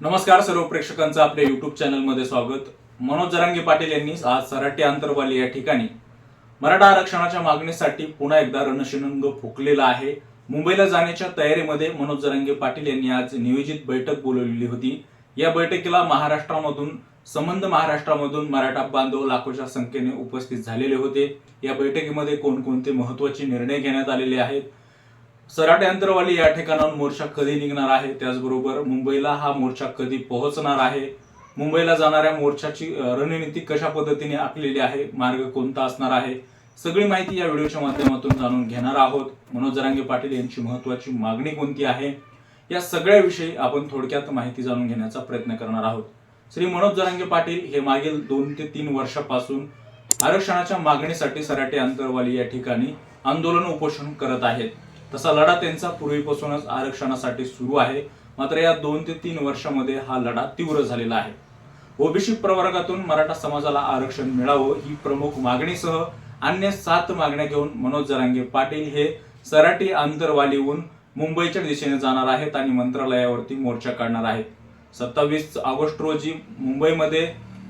नमस्कार सर्व प्रेक्षकांचं आपल्या युट्यूब चॅनलमध्ये स्वागत. मनोज जरांगे पाटील यांनी आज सराटे आंतरवाली या ठिकाणी मराठा आरक्षणाच्या मागणीसाठी पुन्हा एकदा रणशिंग फुकलेला आहे. मुंबईला जाण्याच्या तयारीमध्ये मनोज जरांगे पाटील यांनी आज नियोजित बैठक बोलवलेली होती. या बैठकीला महाराष्ट्रामधून संबंध महाराष्ट्रामधून मराठा बांधव लाखोच्या संख्येने उपस्थित झालेले होते. या बैठकीमध्ये कोणकोणते महत्त्वाचे निर्णय घेण्यात आलेले आहेत? सराटे अंतरवाली या ठिकाणाहून मोर्चा कधी निघणार आहे? त्याचबरोबर मुंबईला हा मोर्चा कधी पोहोचणार आहे? मुंबईला जाणाऱ्या मोर्चाची रणनीती कशा पद्धतीने आखलेली आहे? मार्ग कोणता असणार आहे? सगळी माहिती या व्हिडिओच्या माध्यमातून जाणून घेणार आहोत. मनोज जरांगे पाटील यांची महत्वाची मागणी कोणती आहे? या सगळ्याविषयी आपण थोडक्यात माहिती जाणून घेण्याचा प्रयत्न करणार आहोत. श्री मनोज जरांगे पाटील हे मागील दोन ते तीन वर्षापासून आरक्षणाच्या मागणीसाठी सराटे अंतरवाली या ठिकाणी आंदोलन उपोषण करत आहेत. तसा लढा त्यांचा पूर्वीपासूनच आरक्षणासाठी सुरू आहे. मात्र या दोन ते तीन वर्षामध्ये हा लढा तीव्र झालेला आहे. ओबीसी प्रवर्गातून मराठा समाजाला आरक्षण मिळावं ही प्रमुख मागणीसह अन्य सात मागण्या घेऊन मनोज जरांगे पाटील हे सराटी आंतरवालीहून मुंबईच्या दिशेने जाणार आहेत आणि मंत्रालयावरती मोर्चा काढणार आहेत. सत्तावीस ऑगस्ट रोजी मुंबईमध्ये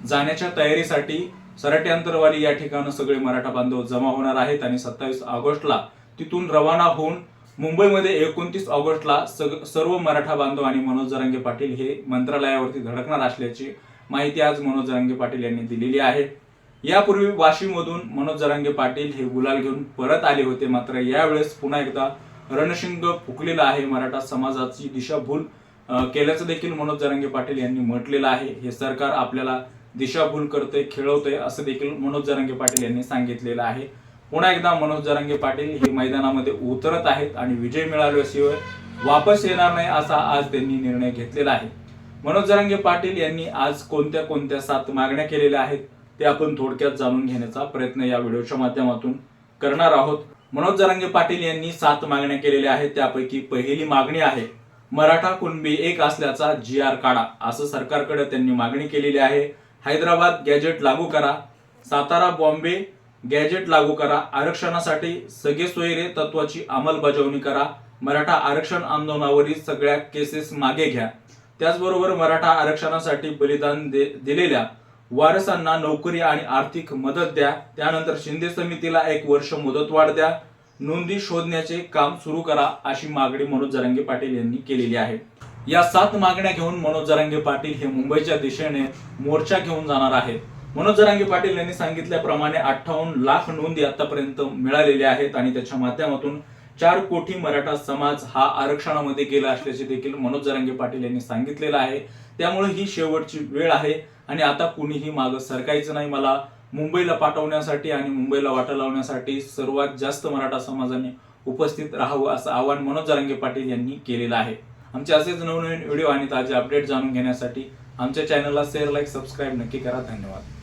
जाण्याच्या तयारीसाठी सराटी अंतरवाली या ठिकाणी सगळे मराठा बांधव जमा होणार आहेत आणि सत्तावीस ऑगस्टला तिथून रवाना होऊन मुंबईमध्ये एकोणतीस ऑगस्टला सग- सर्व मराठा बांधव आणि मनोज जरांगे पाटील हे मंत्रालयावरती धडकणार असल्याची माहिती आज मनोज जरांगे पाटील यांनी दिलेली आहे. यापूर्वी वाशीमधून मनोज जरांगे पाटील हे गुलाल घेऊन परत आले होते. मात्र यावेळेस पुन्हा एकदा रणशिंग फुकलेला आहे. मराठा समाजाची दिशाभूल केल्याचं देखील मनोज जरांगे पाटील यांनी म्हटलेलं आहे. हे सरकार आपल्याला दिशाभूल करते खेळवते असं देखील मनोज जरांगे पाटील यांनी सांगितलेलं आहे. पुन्हा एकदा मनोज जरांगे पाटील हे मैदानामध्ये उतरत आहेत आणि विजय मिळाल्याशिवाय वापस येणार नाही असा आज त्यांनी निर्णय घेतलेला आहे. मनोज जरांगे पाटील यांनी आज कोणत्या कोणत्या सात मागण्या केलेल्या आहेत ते आपण थोडक्यात जाणून घेण्याचा प्रयत्न या व्हिडिओच्या माध्यमातून करणार आहोत. मनोज जरांगे पाटील यांनी सात मागण्या केलेल्या आहेत त्यापैकी पहिली मागणी आहे मराठा कुणबी एक असल्याचा जी आर काढा असं सरकारकडे त्यांनी मागणी केलेली आहे. हैदराबाद गॅजेट लागू करा सातारा बॉम्बे गॅजेट लागू करा. आरक्षणासाठी सगळे सोयरे तत्वाची अंमलबजावणी करा. मराठा आरक्षण आंदोलनावरील सगळ्या केसेस मागे घ्या. त्याचबरोबर मराठा आरक्षणासाठी बलिदान दे- दिलेल्या वारसांना नोकरी आणि आर्थिक मदत द्या. त्यानंतर शिंदे समितीला एक वर्ष मुदतवाढ द्या. नोंदी शोधण्याचे काम सुरू करा अशी मागणी मनोज जरांगे पाटील यांनी केलेली आहे. या सात मागण्या घेऊन मनोज जरांगे पाटील हे मुंबईच्या दिशेने मोर्चा घेऊन जाणार आहेत. मनोज जरांगे पाटील यांनी सांगितल्याप्रमाणे अठ्ठावन्न लाख नोंदी आतापर्यंत मिळालेल्या आहेत आणि त्याच्या माध्यमातून चार कोटी मराठा समाज हा आरक्षणामध्ये गेला असल्याचे देखील मनोज जरांगे पाटील यांनी सांगितलेलं आहे. त्यामुळे ही शेवटची वेळ आहे आणि आता कुणीही मागं सरकायचं नाही. मला मुंबईला पाठवण्यासाठी आणि मुंबईला वाटा लावण्यासाठी सर्वात जास्त मराठा समाजाने उपस्थित राहावं असं आवाहन मनोज जरांगे पाटील यांनी केलेलं आहे. आमचे असेच नवनवीन व्हिडिओ आणि ताजे अपडेट जाणून घेण्यासाठी आमच्या चॅनलला शेअर लाईक सबस्क्राईब नक्की करा. धन्यवाद.